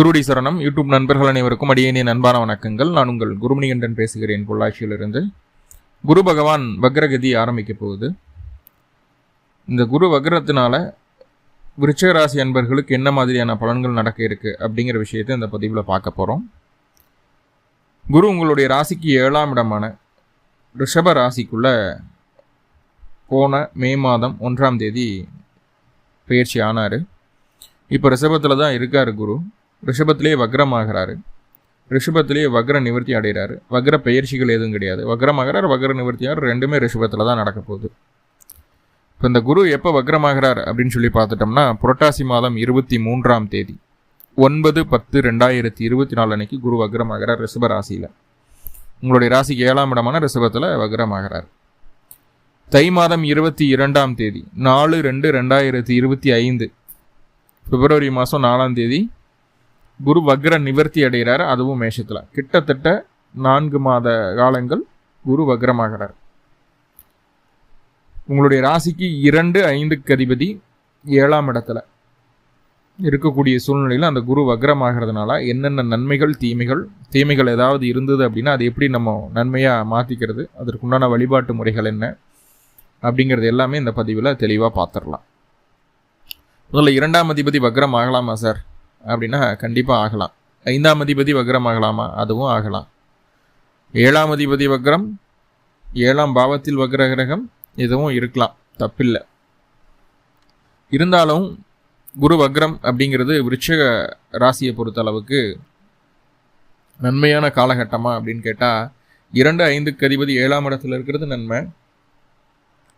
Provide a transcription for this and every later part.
குருடி சரணம். யூடியூப் நண்பர்கள் அனைவருக்கும் அடியேனே அன்பான வணக்கங்கள். நான் உங்கள் குருமணிகண்டன் பேசுகிறேன் பொள்ளாச்சியிலிருந்து. குரு பகவான் வக்ரகதி ஆரம்பிக்க போகுது. இந்த குரு வக்ரத்தினால விருச்சிக ராசி அன்பர்களுக்கு என்ன மாதிரியான பலன்கள் நடக்க இருக்கு அப்படிங்கிற விஷயத்தை இந்த பதிவில் பார்க்க போகிறோம் குரு உங்களுடைய ராசிக்கு ஏழாம் இடமான ரிஷப ராசிக்குள்ள போன மே மாதம் ஒன்றாம் தேதி பயிற்சி ஆனார். இப்போ ரிஷபத்தில் தான் இருக்கார் குரு. ரிஷபத்திலேயே வக்ரமாகிறாரு. ரிஷபத்திலேயே வக்ர நிவர்த்தி அடைகிறாரு. வக்ர பயிற்சிகள் எதுவும் கிடையாது. வக்ரமாகிறார் வக்ர நிவர்த்தியார் ரெண்டுமே ரிஷபத்தில் தான் நடக்க போகுது. இப்போ இந்த குரு எப்போ வக்ரமாகிறார் அப்படின்னு சொல்லி பார்த்துட்டோம்னா புரட்டாசி மாதம் இருபத்தி மூன்றாம் தேதி ஒன்பது பத்து ரெண்டாயிரத்தி இருபத்தி நாலு அன்னைக்கு குரு வக்ரமாகிறார் ரிஷப ராசியில். உங்களுடைய ராசிக்கு ஏழாம் இடமான ரிஷபத்தில் வக்ரமாகிறார். தை மாதம் இருபத்தி இரண்டாம் தேதி நாலு ரெண்டு ரெண்டாயிரத்தி இருபத்தி ஐந்து பிப்ரவரி மாதம் நாலாம் தேதி குரு வக்ர நிவர்த்தி அடைகிறார் அதுவும் மேஷத்தில். கிட்டத்தட்ட நான்கு மாத காலங்கள் குரு வக்ரமாகிறார். உங்களுடைய ராசிக்கு இரண்டு ஐந்துக்கு அதிபதி ஏழாம் இடத்துல இருக்கக்கூடிய சூழ்நிலையில் அந்த குரு வக்ரமாகிறதுனால என்னென்ன நன்மைகள் தீமைகள் தீமைகள் ஏதாவது இருந்தது அப்படின்னா அது எப்படி நம்ம நன்மையாக மாற்றிக்கிறது அதற்குண்டான வழிபாட்டு முறைகள் என்ன அப்படிங்கிறது எல்லாமே இந்த பதிவில் தெளிவாக பார்த்துடலாம் முதல்ல இரண்டாம் அதிபதி வக்ரம் ஆகலாமா சார்? அப்படின்னா கண்டிப்பாக ஆகலாம். ஐந்தாம் அதிபதி வக்ரம் ஆகலாமா? அதுவும் ஆகலாம். ஏழாம் அதிபதி வக்ரம் ஏழாம் பாவத்தில் வக்ர கிரகம் இதுவும் இருக்கலாம். தப்பில்லை. இருந்தாலும் குரு வக்ரம் அப்படிங்கிறது விருட்சக ராசியை பொறுத்த அளவுக்கு நன்மையான காலகட்டமா அப்படின்னு கேட்டால் இரண்டு ஐந்துக்கு அதிபதி ஏழாம் இடத்துல இருக்கிறது நன்மை.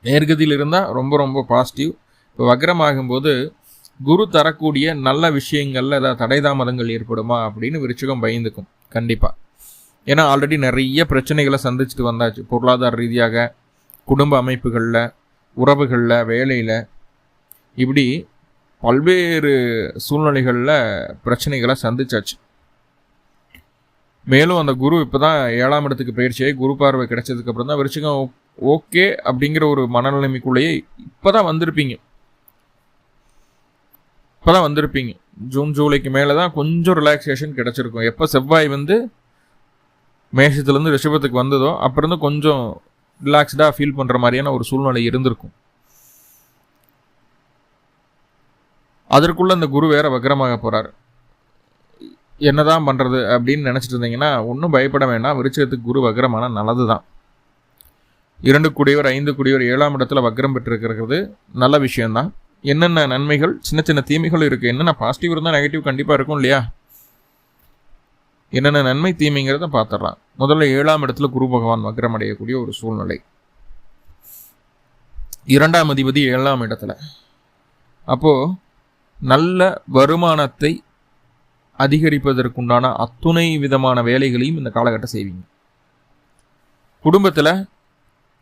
நேர்கதியில் இருந்தால் ரொம்ப ரொம்ப பாசிட்டிவ் இப்போ வக்ரம் ஆகும்போது குரு தரக்கூடிய நல்ல விஷயங்கள்ல ஏதாவது தடை தாமதங்கள் ஏற்படுமா அப்படின்னு விருச்சகம் பயந்துக்கும். கண்டிப்பாக ஏன்னா ஆல்ரெடி நிறைய பிரச்சனைகளை சந்திச்சுட்டு வந்தாச்சு. பொருளாதார ரீதியாக குடும்ப அமைப்புகளில் உறவுகளில் வேலையில். இப்படி பல்வேறு சூழ்நிலைகளில் பிரச்சனைகளை சந்திச்சாச்சு. மேலும் அந்த குரு இப்போ தான் ஏழாம் இடத்துக்கு பயிற்சியாகி குரு பார்வை கிடைச்சதுக்கப்புறம் தான் விருச்சிகம் ஓகே அப்படிங்கிற ஒரு மனநிலைமைக்குள்ளேயே இப்போ தான் வந்திருப்பீங்க. இப்போ தான் வந்திருப்பீங்க. ஜூன் ஜூலைக்கு மேலே தான் கொஞ்சம் ரிலாக்ஸேஷன் கிடச்சிருக்கும். எப்போ செவ்வாய் வந்து மேஷத்துலேருந்து ரிஷபத்துக்கு வந்ததோ அப்புறம் கொஞ்சம் ரிலாக்ஸ்டாக ஃபீல் பண்ணுற மாதிரியான ஒரு சூழ்நிலை இருந்திருக்கும். அதற்குள்ளே அந்த குரு வேற வக்கரமாக போகிறார் என்ன தான் பண்ணுறது அப்படின்னு நினச்சிட்டு இருந்தீங்கன்னா ஒன்றும் பயப்பட வேண்டாம். விருச்சகத்துக்கு குரு வக்கரமான நல்லது தான் இரண்டு குடியவர் ஐந்து குடியவர் ஏழாம் இடத்துல வக்கரம் பெற்றிருக்கிறது. நல்ல விஷயம்தான். என்னென்ன நன்மைகள் சின்ன சின்ன தீமைகள் இருக்குது என்னென்ன பாசிட்டிவ் இருந்தால் நெகட்டிவ் கண்டிப்பாக இருக்கும் இல்லையா? என்னென்ன நன்மை தீமைங்கிறத பார்த்துடலாம். முதல்ல ஏழாம் இடத்துல குரு பகவான் வக்ரம் அடையக்கூடிய ஒரு சூழ்நிலை. இரண்டாம் அதிபதி ஏழாம் இடத்துல. அப்போது நல்ல வருமானத்தை அதிகரிப்பதற்குண்டான அத்துணை விதமான வேலைகளையும் இந்த காலகட்டம் செய்வீங்க. குடும்பத்தில்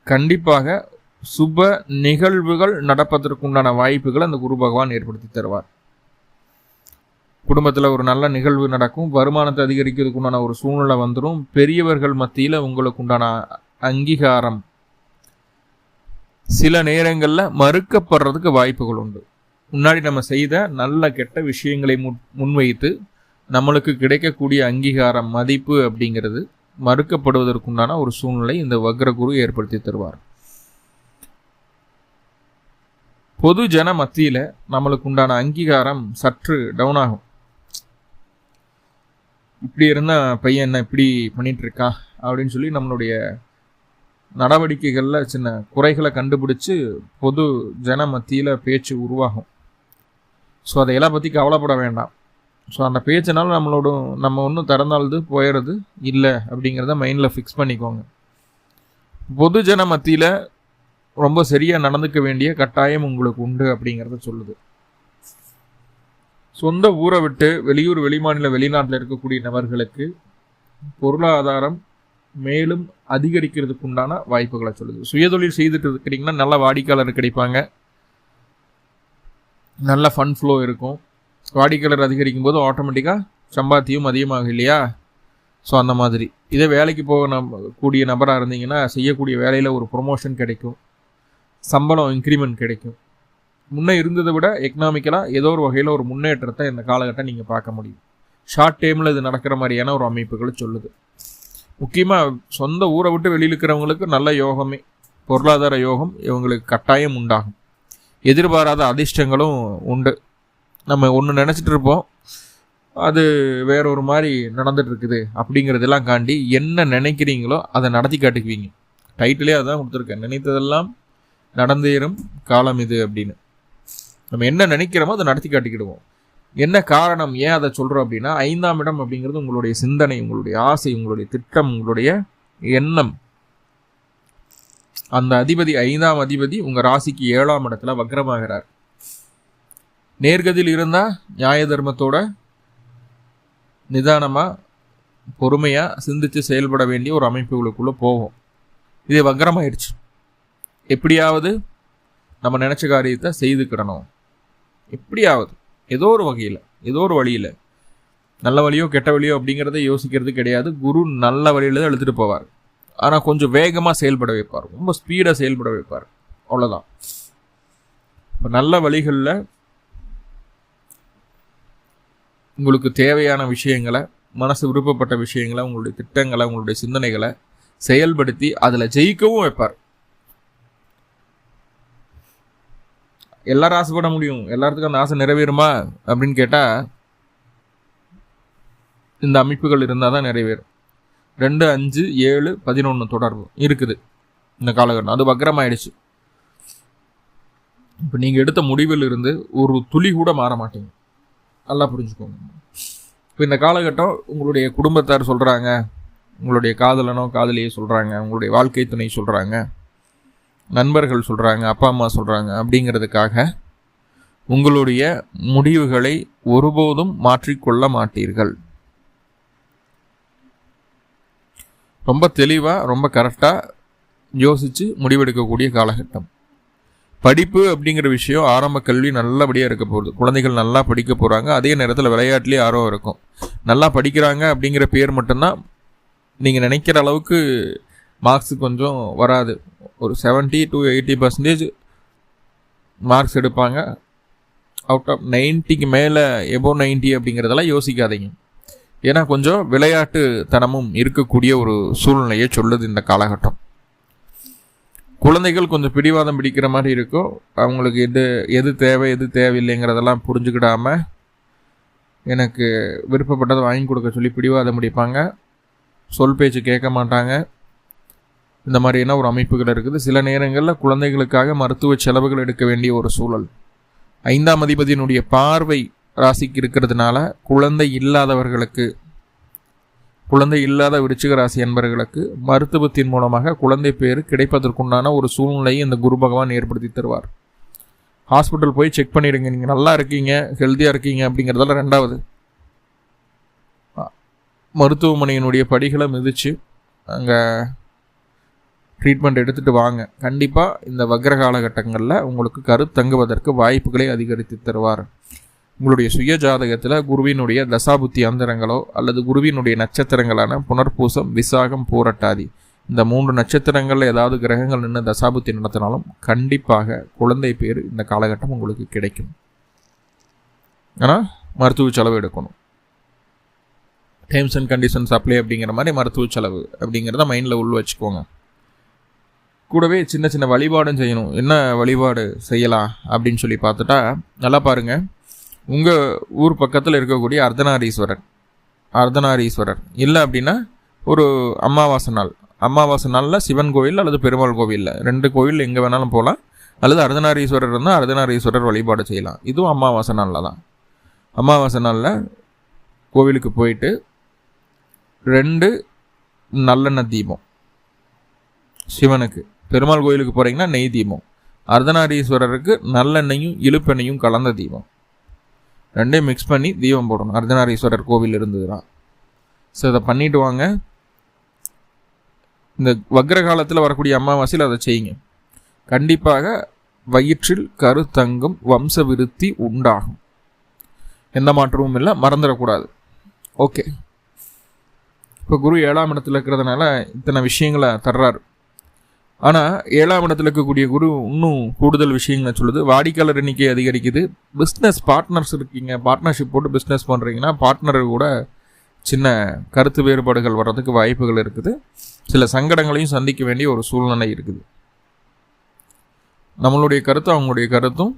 கண்டிப்பாக சுப நிகழ்வுகள் நடப்பதற்குண்டான வாய்ப்புகளை அந்த குரு பகவான் ஏற்படுத்தி தருவார். குடும்பத்தில் ஒரு நல்ல நிகழ்வு நடக்கும் வருமானத்தை அதிகரிக்கிறதுக்கு உண்டான ஒரு சூழ்நிலை வந்துடும் பெரியவர்கள் மத்தியில் உங்களுக்கு உண்டான அங்கீகாரம் சில நேரங்களில் மறுக்கப்படுறதுக்கு வாய்ப்புகள் உண்டு. முன்னாடி நம்ம செய்த நல்ல கெட்ட விஷயங்களை முன்வைத்து நம்மளுக்கு கிடைக்கக்கூடிய அங்கீகாரம் மதிப்பு அப்படிங்கிறது மறுக்கப்படுவதற்குண்டான ஒரு சூழ்நிலை இந்த வக்ரகுரு ஏற்படுத்தி தருவார். பொது ஜன மத்தியில் நம்மளுக்கு உண்டான அங்கீகாரம் சற்று டவுன் ஆகும். இப்படி இருந்தால் பையன் என்ன இப்படி பண்ணிகிட்ருக்கா அப்படின்னு சொல்லி நம்மளுடைய நடவடிக்கைகளில் சின்ன குறைகளை கண்டுபிடிச்சு பொது ஜன மத்தியில் பேச்சு உருவாகும். ஸோ அதையெல்லாம் பற்றி கவலைப்பட வேண்டாம். ஸோ அந்த பேச்சினால நம்மளோட நம்ம ஒன்றும் திறந்தாலது போயிடுறது இல்லை அப்படிங்கிறத மைண்டில் ஃபிக்ஸ் பண்ணிக்கோங்க. பொது ஜன மத்தியில் ரொம்ப சரியாக நடந்துக்க வேண்டிய கட்டாயம் உங்களுக்கு உண்டு அப்படிங்கிறத சொல்லுது. சொந்த ஊரை விட்டு வெளியூர் வெளிமாநில வெளிநாட்டில் இருக்கக்கூடிய நபர்களுக்கு பொருளாதாரம் மேலும் அதிகரிக்கிறதுக்கு உண்டான வாய்ப்புகளை சொல்லுது. சுயதொழில் செய்துட்டு இருக்கிறீங்கன்னா நல்ல வாடிக்கையாளர் கிடைப்பாங்க. நல்ல ஃபண்ட் ஃப்ளோ இருக்கும். வாடிக்கையாளர் அதிகரிக்கும் போது ஆட்டோமேட்டிக்காக சம்பாத்தியம் அதிகமாகும் இல்லையா? ஸோ அந்த மாதிரி. இதே வேலைக்கு போக நம் கூடிய நபராக இருந்தீங்கன்னா செய்யக்கூடிய வேலையில் ஒரு ப்ரொமோஷன் கிடைக்கும். சம்பளம் இன்க்ரிமெண்ட் கிடைக்கும். முன்னே இருந்ததை விட எக்கனாமிக்கலாக ஏதோ ஒரு வகையில் ஒரு முன்னேற்றத்தை இந்த காலகட்டம் நீங்கள் பார்க்க முடியும். ஷார்ட் டைமில் இது நடக்கிற மாதிரியான ஒரு அமைப்புகளை சொல்லுது. முக்கியமாக சொந்த ஊரை விட்டு வெளியில் இருக்கிறவங்களுக்கு நல்ல யோகமே பொருளாதார யோகம் இவங்களுக்கு கட்டாயம் உண்டாகும். எதிர்பாராத அதிர்ஷ்டங்களும் உண்டு. நம்ம ஒன்று நினச்சிட்டு இருப்போம் அது வேற ஒரு மாதிரி நடந்துட்டு இருக்குது அப்படிங்கிறதெல்லாம் காண்டி என்ன நினைக்கிறீங்களோ அதை நடத்தி காட்டுக்குவீங்க. டைட்டிலே அதான் கொடுத்துருக்கேன். நினைத்ததெல்லாம் நடந்தேறும் காலம் இது அப்படின்னு. நம்ம என்ன நினைக்கிறோமோ அதை நடத்தி காட்டிக்கிடுவோம். என்ன காரணம் ஏன் அதை சொல்கிறோம் அப்படின்னா ஐந்தாம் இடம் அப்படிங்கிறது உங்களுடைய சிந்தனை உங்களுடைய ஆசை உங்களுடைய திட்டம் உங்களுடைய எண்ணம். அந்த அதிபதி ஐந்தாம் அதிபதி உங்கள் ராசிக்கு ஏழாம் இடத்துல வக்ரமாகிறார். நேர்கதியில் இருந்தால் நியாய தர்மத்தோட நிதானமாக பொறுமையாக சிந்தித்து செயல்பட வேண்டிய ஒரு அமைப்புகளுக்குள்ளே போகும். இது வக்ரமாயிடுச்சு. எப்படியாவது நம்ம நினச்ச காரியத்தை செய்துக்கிடணும் எப்படியாவது ஏதோ ஒரு வகையில் ஏதோ ஒரு வழியில். நல்ல வழியோ கெட்ட வழியோ அப்படிங்கிறத யோசிக்கிறது கிடையாது. குரு நல்ல வழியில் தான் எழுத்துட்டு போவார். ஆனால் கொஞ்சம் வேகமாக செயல்பட வைப்பார். ரொம்ப ஸ்பீடாக செயல்பட வைப்பார். அவ்வளோதான் இப்போ நல்ல வழிகளில் உங்களுக்கு தேவையான விஷயங்களை மனசு விருப்பப்பட்ட விஷயங்களை உங்களுடைய திட்டங்களை உங்களுடைய சிந்தனைகளை செயல்படுத்தி அதில் ஜெயிக்கவும் வைப்பார். எல்லாரும் ஆசைப்பட முடியும். எல்லாத்துக்கும் அந்த ஆசை நிறைவேறுமா? அப்படின்னு கேட்டால் இந்த அமைப்புகள் இருந்தால் தான் நிறைவேறும். ரெண்டு அஞ்சு ஏழு பதினொன்று தொடர்பு இருக்குது இந்த காலகட்டம். அது வக்கரமாயிடுச்சு. இப்போ நீங்கள் எடுத்த முடிவில் இருந்து ஒரு துளி கூட மாற மாட்டீங்க. நல்லா புரிஞ்சுக்கோங்க. இப்போ இந்த காலகட்டம் உங்களுடைய குடும்பத்தார் சொல்கிறாங்க உங்களுடைய காதலனோ காதலியோ சொல்கிறாங்க உங்களுடைய வாழ்க்கை துணை சொல்கிறாங்க நண்பர்கள் சொல்கிறாங்க அப்பா அம்மா சொல்கிறாங்க அப்படிங்கிறதுக்காக உங்களுடைய முடிவுகளை ஒருபோதும் மாற்றிக்கொள்ள மாட்டீர்கள். ரொம்ப தெளிவாக ரொம்ப கரெக்டாக யோசித்து முடிவெடுக்கக்கூடிய காலகட்டம். படிப்பு அப்படிங்கிற விஷயம் ஆரம்ப கல்வி நல்லபடியாக இருக்க போகுது. குழந்தைகள் நல்லா படிக்க போகிறாங்க அதே நேரத்தில் விளையாட்டுலேயே ஆர்வம் இருக்கும். நல்லா படிக்கிறாங்க அப்படிங்கிற பேர் மட்டும்தான் நீங்கள் நினைக்கிற அளவுக்கு மார்க்ஸ் கொஞ்சம் வராது. ஒரு seventy to eighty percentage marks எடுப்பாங்க. அவுட் ஆஃப் நைன்ட்டிக்கு மேலே எபோ நைன்ட்டி அப்படிங்கிறதெல்லாம் யோசிக்காதீங்க. ஏன்னா கொஞ்சம் விளையாட்டு தனமும் இருக்கக்கூடிய ஒரு சூழ்நிலையை சொல்லுது இந்த காலகட்டம். குழந்தைகள் கொஞ்சம் பிடிவாதம் பிடிக்கிற மாதிரி இருக்கும் அவங்களுக்கு எது எது தேவை எது தேவையில்லைங்கிறதெல்லாம் புரிஞ்சுக்கிடாம எனக்கு விருப்பப்பட்டதை வாங்கி கொடுக்க சொல்லி பிடிவாதம் பிடிப்பாங்க. சொல் பேச்சு கேட்க மாட்டாங்க. இந்த மாதிரியான ஒரு அமைப்புகள் இருக்குது. சில நேரங்களில் குழந்தைகளுக்காக மருத்துவ செலவுகள் எடுக்க வேண்டிய ஒரு சூழல். ஐந்தாம் அதிபதியினுடைய பார்வை ராசிக்கு இருக்கிறதுனால குழந்தை இல்லாதவர்களுக்கு குழந்தை இல்லாத விருச்சிக ராசி என்பவர்களுக்கு மருத்துவத்தின் மூலமாக குழந்தை பேர் கிடைப்பதற்குண்டான ஒரு சூழ்நிலையை இந்த குரு பகவான் ஏற்படுத்தி தருவார். ஹாஸ்பிட்டல் போய் செக் பண்ணிடுங்க. நீங்கள் நல்லா இருக்கீங்க ஹெல்த்தியாக இருக்கீங்க அப்படிங்கிறதெல்லாம் ரெண்டாவது. மருத்துவமனையினுடைய படிகளை மிதித்து அங்கே ட்ரீட்மெண்ட் எடுத்துகிட்டு வாங்க. கண்டிப்பாக இந்த வக்ர காலகட்டங்களில் உங்களுக்கு கருத்தங்குவதற்கு வாய்ப்புகளை அதிகரித்து தருவார். உங்களுடைய சுய ஜாதகத்தில் குருவினுடைய தசாபுத்தி அந்தரங்களோ அல்லது குருவினுடைய நட்சத்திரங்களான புனர்பூசம் விசாகம் பூரட்டாதி இந்த மூன்று நட்சத்திரங்களில் ஏதாவது கிரகங்கள் நின்று தசாபுத்தி நடத்தினாலும் கண்டிப்பாக குழந்தை பேர் இந்த காலகட்டம் உங்களுக்கு கிடைக்கும். ஆனால் மருத்துவ செலவு எடுக்கணும். டேர்ம்ஸ் அண்ட் கண்டிஷன்ஸ் அப்ளை அப்படிங்கிற மாதிரி மருத்துவ செலவு அப்படிங்கிறத மைண்டில் உள் வச்சுக்கோங்க. கூடவே சின்ன சின்ன வழிபாடும் செய்யணும். என்ன வழிபாடு செய்யலாம் அப்படின்னு சொல்லி பார்த்துட்டா நல்லா பாருங்கள் உங்கள் ஊர் பக்கத்தில் இருக்கக்கூடிய அர்த்தநாரீஸ்வரர் அர்த்தநாரீஸ்வரர் இல்லை அப்படின்னா ஒரு அமாவாசை நாள். அமாவாசை நாளில் சிவன் கோவில் அல்லது பெருமாள் கோவிலில். ரெண்டு கோவில் எங்கே வேணாலும் போகலாம் அல்லது அர்த்தநாரீஸ்வரர் இருந்தால் அர்த்தநாரீஸ்வரர் வழிபாடு செய்யலாம். இதுவும் அமாவாசை நாளில் தான். அமாவாசை நாளில் கோவிலுக்கு போயிட்டு ரெண்டு நல்லெண்ணெய் தீபம். சிவனுக்கு. பெருமாள் கோயிலுக்கு போகிறீங்கன்னா நெய் தீபம். அர்த்தநாரீஸ்வரருக்கு நல்லெண்ணையும் இழுப்பெண்ணையும் கலந்த தீபம். ரெண்டையும் மிக்ஸ் பண்ணி தீபம் போடணும். அர்த்தநாரீஸ்வரர் கோவில் இருந்ததுன்னா ஸோ இதை பண்ணிட்டு வாங்க. இந்த வக்ர காலத்தில் வரக்கூடிய அமாவாசையில் அதை செய்யுங்க. கண்டிப்பாக வயிற்றில் கருத்தங்கும் வம்ச விருத்தி உண்டாகும். எந்த மாற்றமும் இல்லை மறந்துடக்கூடாது. ஓகே இப்போ குரு ஏழாம் இடத்துல இருக்கிறதுனால இத்தனை விஷயங்களை தர்றாரு. ஆனால் ஏழாம் இடத்துல இருக்கக்கூடிய குரு இன்னும் கூடுதல் விஷயங்களை சொல்லுது. வாடிக்கையாளர் எண்ணிக்கை அதிகரிக்குது. பிஸ்னஸ் பார்ட்னர்ஸ் இருக்கீங்க. பார்ட்னர்ஷிப் போட்டு பிஸ்னஸ் பண்ணுறீங்கன்னா பார்ட்னர் கூட சின்ன கருத்து வேறுபாடுகள் வர்றதுக்கு வாய்ப்புகள் இருக்குது. சில சங்கடங்களையும் சந்திக்க வேண்டிய ஒரு சூழ்நிலை இருக்குது. நம்மளுடைய கருத்தும் அவங்களுடைய கருத்தும்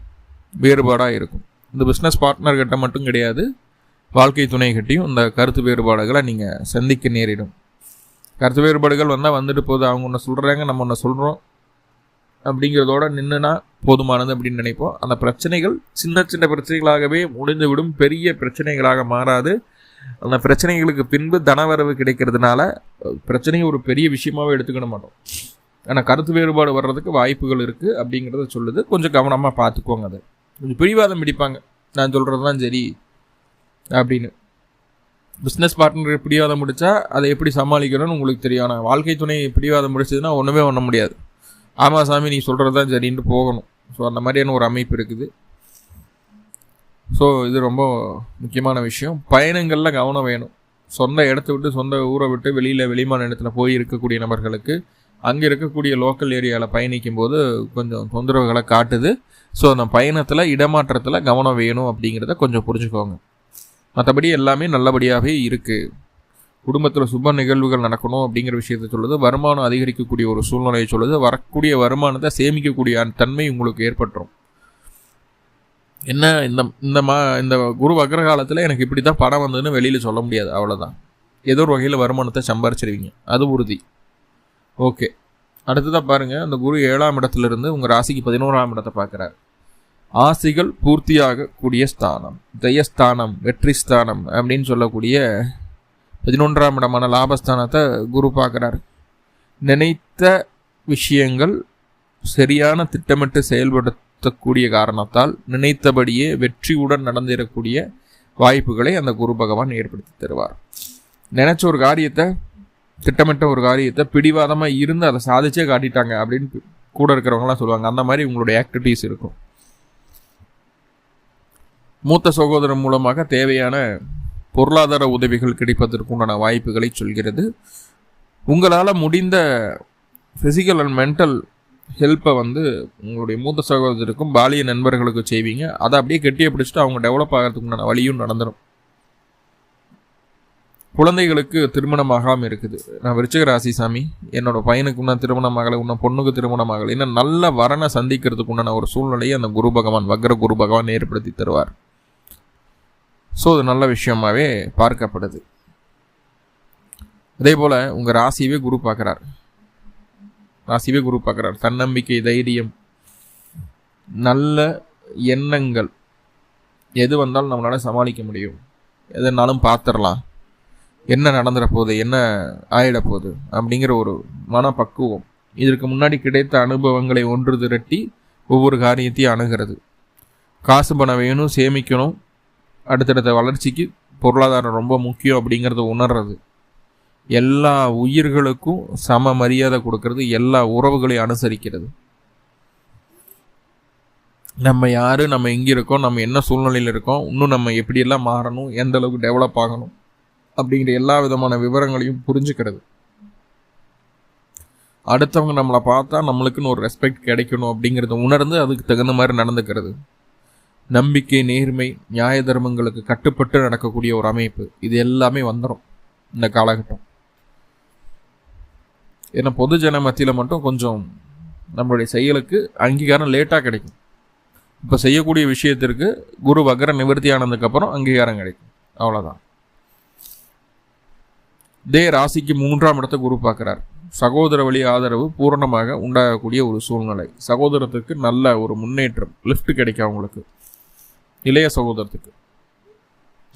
வேறுபாடாக இருக்கும். இந்த பிஸ்னஸ் பார்ட்னர்கிட்ட மட்டும் கிடையாது. வாழ்க்கை துணை கட்டியும் இந்த கருத்து வேறுபாடுகளை நீங்கள் சந்திக்க நேரிடும். கருத்து வேறுபாடுகள் வந்தால் வந்துட்டு போகுது. அவங்க ஒன்று சொல்கிறாங்க நம்ம ஒன்று சொல்கிறோம் அப்படிங்கிறதோட நின்றுனா போதுமானது அப்படின்னு நினைப்போம். அந்த பிரச்சனைகள் சின்ன சின்ன பிரச்சனைகளாகவே முடிந்துவிடும். பெரிய பிரச்சனைகளாக மாறாது. அந்த பிரச்சனைகளுக்கு பின்பு தனவரவு கிடைக்கிறதுனால பிரச்சனையை ஒரு பெரிய விஷயமாகவே எடுத்துக்கிட மாட்டோம். ஆனால் கருத்து வேறுபாடு வர்றதுக்கு வாய்ப்புகள் இருக்குது அப்படிங்கிறத சொல்லுது. கொஞ்சம் கவனமாக பார்த்துக்கோங்க அதை. கொஞ்சம் பிடிவாதம் பிடிப்பாங்க. நான் சொல்கிறது தான் சரி அப்படின்னு. பிஸ்னஸ் பார்ட்னர் பிடிவாதம் முடித்தா அதை எப்படி சமாளிக்கணும்னு உங்களுக்கு தெரியும். ஆனால் வாழ்க்கை துணை பிடிவாதம் முடிச்சதுன்னா ஒன்றுமே பண்ண முடியாது. ஆமாம் சாமி நீ சொல்கிறது தான் சரின்ட்டு போகணும். ஸோ அந்த மாதிரியான ஒரு அமைப்பு இருக்குது. ஸோ இது ரொம்ப முக்கியமான விஷயம். பயணங்களில் கவனம் வேணும். சொந்த இடத்த விட்டு சொந்த ஊரை விட்டு வெளியில் வெளிமான இடத்துல போய் இருக்கக்கூடிய நபர்களுக்கு அங்கே இருக்கக்கூடிய லோக்கல் ஏரியாவில் பயணிக்கும் போது கொஞ்சம் தொந்தரவுகளை காட்டுது. ஸோ அந்த பயணத்தில் இடமாற்றத்தில் கவனம் வேணும் அப்படிங்கிறத கொஞ்சம் புரிஞ்சுக்கோங்க. மற்றபடி எல்லாமே நல்லபடியாகவே இருக்குது குடும்பத்தில் சுப நிகழ்வுகள் நடக்கணும் அப்படிங்கிற விஷயத்த சொல்லுது. வருமானம் அதிகரிக்கக்கூடிய ஒரு சூழ்நிலையை சொல்லுது. வரக்கூடிய வருமானத்தை சேமிக்கக்கூடிய தன்மை உங்களுக்கு ஏற்பட்டுரும். என்ன இந்த இந்த மா இந்த குரு வக்ர காலத்தில் எனக்கு இப்படி தான் படம் வந்ததுன்னு வெளியில் சொல்ல முடியாது. அவ்வளோதான் ஏதோ ஒரு வகையில் வருமானத்தை சம்பாரிச்சிருவீங்க. அது உறுதி. ஓகே. அடுத்ததாக பாருங்கள் அந்த குரு ஏழாம் இடத்துலேருந்து உங்கள் ராசிக்கு பதினோராம் இடத்தை பார்க்குறாரு. ஆசைகள் பூர்த்தியாக கூடிய ஸ்தானம் ஜெயஸ்தானம் வெற்றி ஸ்தானம் அப்படின்னு சொல்லக்கூடிய பதினொன்றாம் இடமான லாபஸ்தானத்தை குரு பார்க்குறார். நினைத்த விஷயங்கள் சரியான திட்டமிட்டு செயல்படுத்தக்கூடிய காரணத்தால் நினைத்தபடியே வெற்றியுடன் நடந்திடக்கூடிய வாய்ப்புகளை அந்த குரு பகவான் ஏற்படுத்தி தருவார். நினச்ச ஒரு காரியத்தை திட்டமிட்ட ஒரு காரியத்தை பிடிவாதமாக இருந்து அதை சாதிச்சே காட்டிட்டாங்க அப்படின்னு கூட இருக்கிறவங்களாம் சொல்லுவாங்க. அந்த மாதிரி உங்களுடைய ஆக்டிவிட்டீஸ் இருக்கும். மூத்த சகோதரன் மூலமாக தேவையான பொருளாதார உதவிகள் கிடைப்பதற்குண்டான வாய்ப்புகளை சொல்கிறது. உங்களால் முடிந்த ஃபிசிக்கல் அண்ட் மென்டல் ஹெல்ப்பை வந்து உங்களுடைய மூத்த சகோதரருக்கும் பாலிய நண்பர்களுக்கும் செய்வீங்க. அதை அப்படியே கெட்டியை பிடிச்சிட்டு அவங்க டெவலப் ஆகிறதுக்குண்டான வழியும் நடந்துடும் குழந்தைகளுக்கு திருமணம் ஆகாமல் இருக்குது. நான் விருச்சிக ராசி சாமி என்னோட பையனுக்கு இன்னும் திருமணம் ஆகலை இன்னும் பொண்ணுக்கு திருமணம் ஆகலை. இன்னும் நல்ல வரனை சந்திக்கிறதுக்கு உண்டான ஒரு சூழ்நிலையை அந்த குரு பகவான் வக்ர குரு பகவான் ஏற்படுத்தி தருவார். ஸோ அது நல்ல விஷயமாகவே பார்க்கப்படுது. அதே போல் உங்கள் ராசியவே குரு பார்க்குறார். ராசியவே குரு பார்க்குறார். தன்னம்பிக்கை தைரியம் நல்ல எண்ணங்கள். எது வந்தாலும் நம்மளால் சமாளிக்க முடியும். எதுனாலும் பார்த்துடலாம் என்ன நடந்துட போகுது என்ன ஆயிட போகுது அப்படிங்கிற ஒரு மனப்பக்குவம். இதற்கு முன்னாடி கிடைத்த அனுபவங்களை ஒன்று திரட்டி ஒவ்வொரு காரியத்தையும் அணுகிறது. காசு பணம் வேணும் சேமிக்கணும். அடுத்தடுத்த வளர்ச்சிக்கு பொருளாதாரம் ரொம்ப முக்கியம் அப்படிங்கிறத உணர்றது. எல்லா உயிர்களுக்கும் சம மரியாதை கொடுக்கறது எல்லா உறவுகளையும் அனுசரிக்கிறது. நம்ம யார் நம்ம எங்கே இருக்கோம் நம்ம என்ன சூழ்நிலையில் இருக்கோம் இன்னும் நம்ம எப்படியெல்லாம் மாறணும் எந்த அளவுக்கு டெவலப் ஆகணும் அப்படிங்கிற எல்லா விதமான விவரங்களையும் புரிஞ்சுக்கிறது. அடுத்தவங்க நம்மளை பார்த்தா நம்மளுக்குன்னு ஒரு ரெஸ்பெக்ட் கிடைக்கணும் அப்படிங்கிறத உணர்ந்து அதுக்கு தகுந்த மாதிரி நடந்துக்கிறது. நம்பிக்கை நேர்மை நியாய தர்மங்களுக்கு கட்டுப்பட்டு நடக்கக்கூடிய ஒரு அமைப்பு. இது எல்லாமே வந்துடும் இந்த காலகட்டம். ஏன்னா பொதுஜன மத்தியில் மட்டும் கொஞ்சம் நம்மளுடைய செயலுக்கு அங்கீகாரம் லேட்டாக கிடைக்கும். இப்போ செய்யக்கூடிய விஷயத்திற்கு குரு வகர நிவர்த்தி ஆனதுக்கப்புறம் அங்கீகாரம் கிடைக்கும். அவ்வளோதான் இதே ராசிக்கு மூன்றாம் இடத்தை குரு பார்க்குறார். சகோதர வழி ஆதரவு பூரணமாக உண்டாகக்கூடிய ஒரு சூழ்நிலை. சகோதரத்துக்கு நல்ல ஒரு முன்னேற்றம் லிஃப்ட் கிடைக்கும் அவங்களுக்கு. இளைய சகோதரத்துக்கு.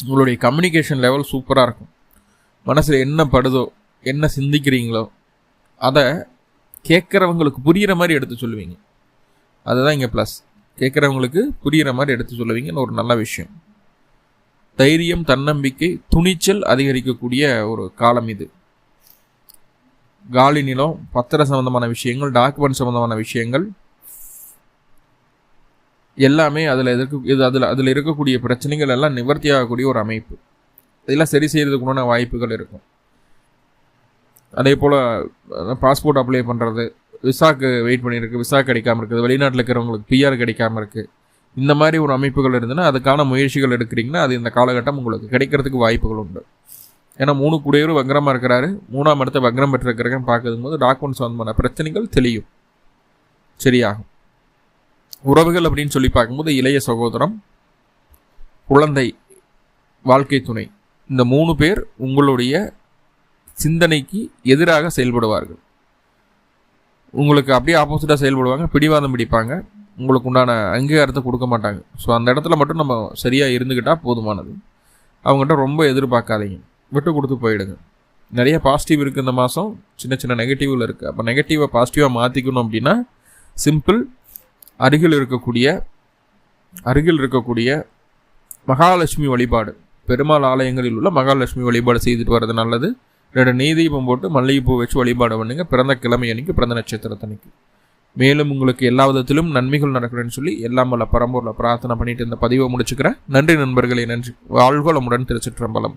உங்களுடைய கம்யூனிகேஷன் லெவல் சூப்பராக இருக்கும். மனசில் என்ன படுதோ என்ன சிந்திக்கிறீங்களோ அதை கேட்குறவங்களுக்கு புரிகிற மாதிரி எடுத்து சொல்லுவீங்க. அதுதான் இங்கே ப்ளஸ் கேட்குறவங்களுக்கு புரிகிற மாதிரி எடுத்து சொல்லுவீங்கன்னு ஒரு நல்ல விஷயம். தைரியம் தன்னம்பிக்கை துணிச்சல் அதிகரிக்கக்கூடிய ஒரு காலம் இது. காலி நிலம் பத்திர சம்பந்தமான விஷயங்கள் டாக்குமெண்ட் சம்பந்தமான விஷயங்கள் எல்லாமே அதில் எதிர்க்கு இது அதில் அதில் இருக்கக்கூடிய பிரச்சனைகள் எல்லாம் நிவர்த்தி ஆகக்கூடிய ஒரு அமைப்பு. இதெல்லாம் சரி செய்கிறதுக்குண்டான வாய்ப்புகள் இருக்கும். அதே போல் பாஸ்போர்ட் அப்ளை பண்ணுறது விசாக்கு வெயிட் பண்ணியிருக்கு விசா கிடைக்காம இருக்குது வெளிநாட்டில் இருக்கிறவங்களுக்கு பிஆர் கிடைக்காம இருக்குது இந்த மாதிரி ஒரு அமைப்புகள் இருந்ததுன்னா அதுக்கான முயற்சிகள் எடுக்கிறீங்கன்னா அது இந்த காலகட்டம் உங்களுக்கு கிடைக்கிறதுக்கு வாய்ப்புகள் உண்டு. ஏன்னா மூணு கூடையூர் வக்ரமாக இருக்கிறாரு. மூணாம் இடத்த வக்ரம் பெற்றிருக்கிறேன்னு பார்க்கும்போது டாக்குமெண்ட்ஸ் டாக்குமெண்ட் சம்பந்தமான பிரச்சனைகள் தெளியும். சரியாகும். உறவுகள் அப்படின்னு சொல்லி பார்க்கும்போது இளைய சகோதரம் குழந்தை வாழ்க்கை துணை. இந்த மூணு பேர் உங்களுடைய சிந்தனைக்கு எதிராக செயல்படுவார்கள். உங்களுக்கு அப்படியே ஆப்போசிட்டாக செயல்படுவாங்க பிடிவாதம் பிடிப்பாங்க. உங்களுக்கு உண்டான அங்கீகாரத்தை கொடுக்க மாட்டாங்க. ஸோ அந்த இடத்துல மட்டும் நம்ம சரியாக இருந்துக்கிட்டால் போதுமானது. அவங்ககிட்ட ரொம்ப எதிர்பார்க்காதீங்க. விட்டு கொடுத்து போயிடுங்க. நிறைய பாசிட்டிவ் இருக்குது இந்த மாதம் சின்ன சின்ன நெகட்டிவில் இருக்குது அப்போ நெகட்டிவை பாசிட்டிவாக மாற்றிக்கணும் அப்படின்னா சிம்பிள் அருகில் இருக்கக்கூடிய அருகில் இருக்கக்கூடிய மகாலட்சுமி வழிபாடு. பெருமாள் ஆலயங்களில் உள்ள மகாலட்சுமி வழிபாடு செய்துட்டு வர்றது நல்லது. ரெண்டு நெய்தீபம் போட்டு மல்லிகைப்பூ வச்சு வழிபாடு பண்ணுங்க. பிறந்த கிழமை அன்னைக்கு பிறந்த நட்சத்திரத்தன்னைக்கு மேலும் உங்களுக்கு எல்லா விதத்திலும் நன்மைகள் நடக்கணும்னு சொல்லி எல்லாம் வல்ல பரம்பூரில் பிரார்த்தனை பண்ணிட்டு இந்த பதிவை முடிச்சுக்கிறேன். நன்றி நண்பர்களே நன்றி. வாழ்வளமுடன் திருச்சிற்றம்பலம்.